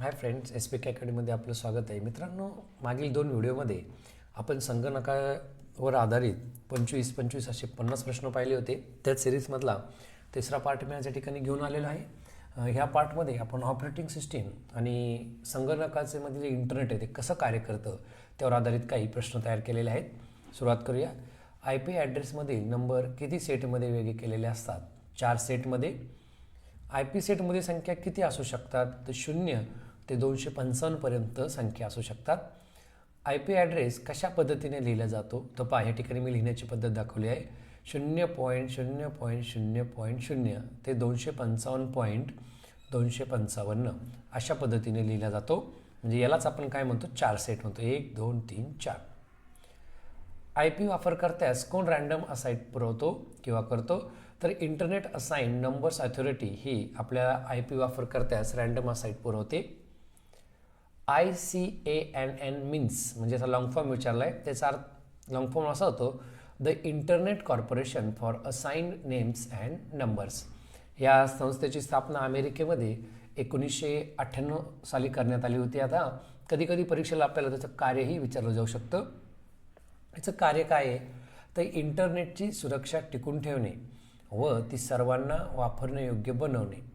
Hi friends S P K अकॅडमीमध्ये आपलं स्वागत आहे. मित्रांनो मागील दोन व्हिडिओमध्ये आपण संगणकावर आधारित पंचवीस पंचवीस असे पन्नास प्रश्न पाहिले होते. त्याच सिरीजमधला तिसरा पार्ट मी आज या ठिकाणी घेऊन आलेलो आहे. ह्या पार्टमध्ये आपण ऑपरेटिंग सिस्टीम आणि संगणकाचे मध्ये जे इंटरनेट आहे ते कसं कार्य करतं त्यावर आधारित काही प्रश्न तयार केलेले आहेत. सुरुवात करूया. आय पी ॲड्रेसमधील नंबर किती सेटमध्ये वेगळे केलेले असतात? चार सेटमध्ये आय पी सेटमध्ये संख्या किती असू शकतात? तर शून्य ते दोनशे पंचावन्नपर्यंत संख्या असू शकतात. आय पी ॲड्रेस कशा पद्धतीने लिहिला जातो? तर पहा या ठिकाणी मी लिहिण्याची पद्धत दाखवली आहे. शून्य पॉईंट शून्य पॉईंट शून्य पॉईंट शून्य. ते दोनशे पंचावन्न पॉईंट दोनशे पंचावन्न अशा पद्धतीने लिहिला जातो. म्हणजे यालाच आपण काय म्हणतो? चार सेट म्हणतो. एक दोन तीन चार. आय पी वापरकर्त्यास कोण रँडम असाईट पुरवतो किंवा करतो? तर इंटरनेट असाईन नंबर्स अथॉरिटी ही आपल्या आय पी वापरकर्त्यास रँडम असाईट पुरवते. I C A N N means म्हणजे असा लॉंग फॉर्म विचारला आहे त्याचा अर्थ लॉंग फॉर्म असा होतो the internet corporation for assigned names and numbers या संस्थेची स्थापना अमेरिकेमध्ये एकोणीसशे अठ्ठ्याण्णव साली करण्यात आली होती. आता कधी कधी परीक्षेला आपल्याला त्याचं कार्यही विचारलं जाऊ शकतं. याचं कार्य काय आहे? तर इंटरनेटची सुरक्षा टिकून ठेवणे व ती सर्वांना वापरण्यायोग्य बनवणे.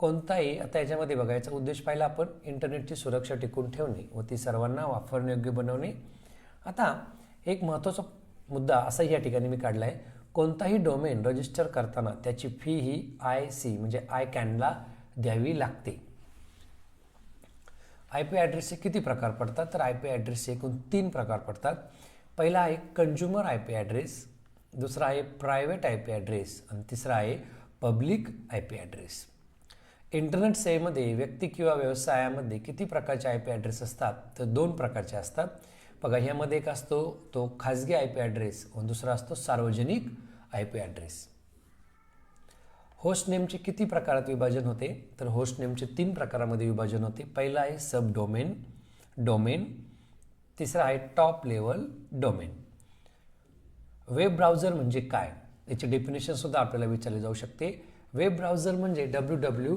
कोणताही आता याच्यामध्ये बघायचा उद्देश पाहिला आपण इंटरनेटची सुरक्षा टिकून ठेवणे व ती सर्वांना वापरण्यायोग्य बनवणे. आता एक महत्त्वाचा मुद्दा असाही या ठिकाणी मी काढला आहे कोणताही डोमेन रजिस्टर करताना त्याची फी ही आय सी म्हणजे आय कॅनला द्यावी लागते. आय पी ॲड्रेसचे किती प्रकार पडतात? तर आय पी ॲड्रेसचे एकूण तीन प्रकार पडतात. पहिला आहे कंझ्युमर आय पी ॲड्रेस दुसरा आहे प्रायव्हेट आय पी ॲड्रेस आणि तिसरा आहे public I P address internet सेवेमध्ये व्यक्ती किंवा व्यवसायामध्ये किती प्रकारचे आय पी ॲड्रेस असतात? तर दोन प्रकारचे असतात. बघा ह्यामध्ये एक असतो तो खाजगी आय पी ॲड्रेस व दुसरा असतो सार्वजनिक आय पी ॲड्रेस होस्ट नेमचे किती प्रकारात विभाजन होते? तर होस्ट नेमचे तीन प्रकारामध्ये विभाजन होते. पहिला आहे सब डोमेन. डोमेन तिसरा आहे top level domain. Web browser म्हणजे काय? याची डेफिनेशनसुद्धा आपल्याला विचारली जाऊ शकते. वेब ब्राउझर म्हणजे डब्ल्यू डब्ल्यू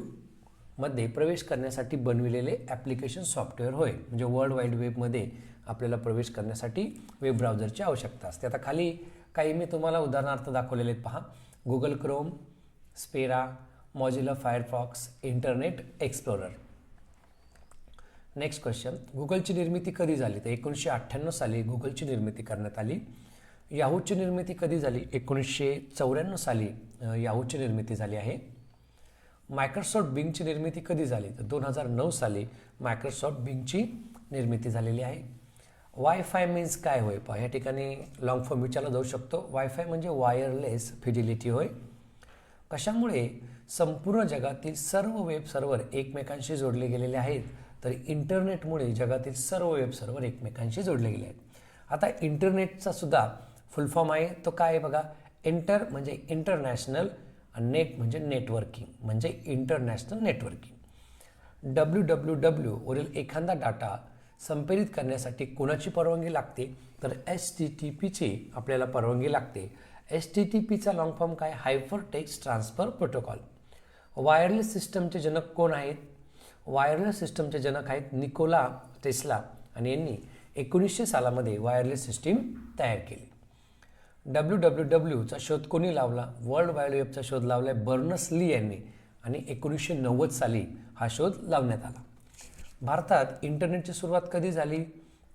मध्ये प्रवेश करण्यासाठी बनविलेले ॲप्लिकेशन सॉफ्टवेअर होय. म्हणजे वर्ल्ड वाईड वेबमध्ये आपल्याला प्रवेश करण्यासाठी वेब ब्राउझरची आवश्यकता असते. आता खाली काही मी तुम्हाला उदाहरणार्थ दाखवलेले आहेत पहा. Google Chrome स्पेरा Mozilla Firefox Internet Explorer next question गुगलची निर्मिती कधी झाली? तर एकोणीसशे अठ्ठ्याण्णव साली गुगलची निर्मिती करण्यात आली. याहूची निर्मिती कधी झाली? एकोणीसशे चौऱ्याण्णव साली याहूची निर्मिती झाली आहे. मायक्रोसॉफ्ट बिंगची निर्मिती कधी झाली? तर दोन हजार नऊ साली मायक्रोसॉफ्ट बिंगची निर्मिती झालेली आहे. वायफाय मीन्स काय होय? पहा या ठिकाणी लॉंग फॉर्म विचारला जाऊ शकतो. वायफाय म्हणजे वायरलेस फिडिलिटी होय. कशामुळे? संपूर्ण जगातील सर्व वेब सर्व्हर एकमेकांशी जोडले गेलेले आहेत. तर इंटरनेटमुळे जगातील सर्व वेब सर्व्हर एकमेकांशी जोडले गेले आहेत. आता इंटरनेटचा सुद्धा फुल फॉर्म आहे. तो काय आहे बघा? इंटर म्हणजे इंटरनॅशनल आणि नेट म्हणजे नेटवर्किंग म्हणजे इंटरनॅशनल नेटवर्किंग डब्ल्यू डब्ल्यू डब्ल्यूवरील एखादा डाटा संपेरित करण्यासाठी कोणाची परवानगी लागते? तर एस टी टी पीची आपल्याला परवानगी लागते. एस टी टी पीचा लॉंग फॉर्म काय? Hyper text transfer protocol wireless सिस्टमचे जनक कोण आहेत? वायरलेस सिस्टमचे जनक आहेत निकोला टेस्ला आणि यांनी एकोणीसशे सालामध्ये वायरलेस सिस्टीम तयार केली. डब्ल्यू डब्ल्यू डब्ल्यूचा शोध कोणी लावला? वर्ल्ड वाईड वेबचा शोध लावला आहे बर्नस ली यांनी. आणि एकोणीसशे नव्वद साली हा शोध लावण्यात आला. भारतात इंटरनेटची सुरुवात कधी झाली?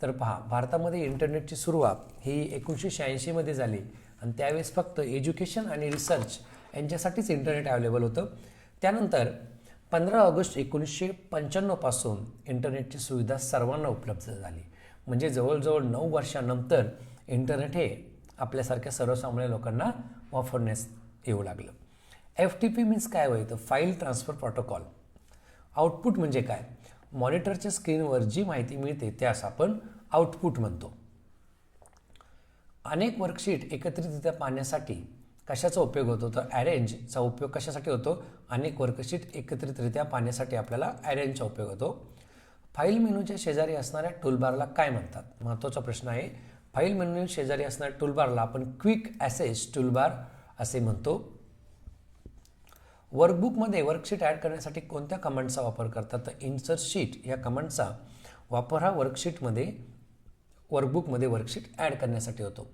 तर पहा भारतामध्ये इंटरनेटची सुरुवात ही एकोणीसशे शहाऐंशीमध्ये झाली. आणि त्यावेळेस फक्त एज्युकेशन आणि रिसर्च यांच्यासाठीच इंटरनेट अवेलेबल होतं. त्यानंतर पंधरा ऑगस्ट एकोणीसशे पंच्याण्णवपासून इंटरनेटची सुविधा सर्वांना उपलब्ध झाली. म्हणजे जवळजवळ नऊ वर्षानंतर इंटरनेट हे आपल्यासारख्या सर्वसामान्य लोकांना वापरण्यास येऊ लागलं. एफ टी पी मीन्स काय होईल तर फाईल ट्रान्सफर प्रोटोकॉल आउटपुट म्हणजे काय? मॉनिटरच्या स्क्रीनवर जी माहिती मिळते त्यास आपण आउटपुट म्हणतो. अनेक वर्कशीट एकत्रितरित्या पाहण्यासाठी कशाचा उपयोग होतो? तर ॲरेंजचा उपयोग कशासाठी होतो? अनेक वर्कशीट एकत्रितरित्या पाहण्यासाठी आपल्याला ॲरेंजचा उपयोग होतो. फाईल मेनूच्या शेजारी असणाऱ्या टूलबारला काय म्हणतात? महत्त्वाचा प्रश्न आहे. फाईल मेनू शेजारी असणाऱ्या टूलबारला आपण क्विक ॲसेस टूलबार असे म्हणतो. वर्कबुकमध्ये वर्कशीट ॲड करण्यासाठी कोणत्या कमांडचा वापर करतात? तर इन्सर्ट शीट या कमांडचा वापर हा वर्कशीटमध्ये वर्कबुकमध्ये वर्कशीट ॲड करण्यासाठी होतो.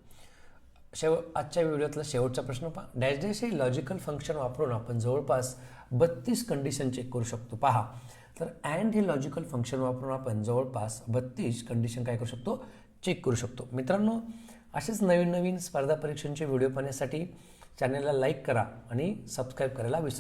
शेव आजच्या व्हिडिओतला शेवटचा प्रश्न पहा. डॅश डॅश हे लॉजिकल फंक्शन वापरून आपण जवळपास बत्तीस कंडिशन चेक करू शकतो. पहा. तर अँड हे लॉजिकल फंक्शन वापरून आपण जवळपास बत्तीस कंडिशन काय करू शकतो? चेक करू शकतो. मित्रांनो असेच नवीन नवीन स्पर्धा परीक्षांचे व्हिडिओ पाहण्यासाठी चॅनलला लाईक करा आणि सबस्क्राईब करायला विसरू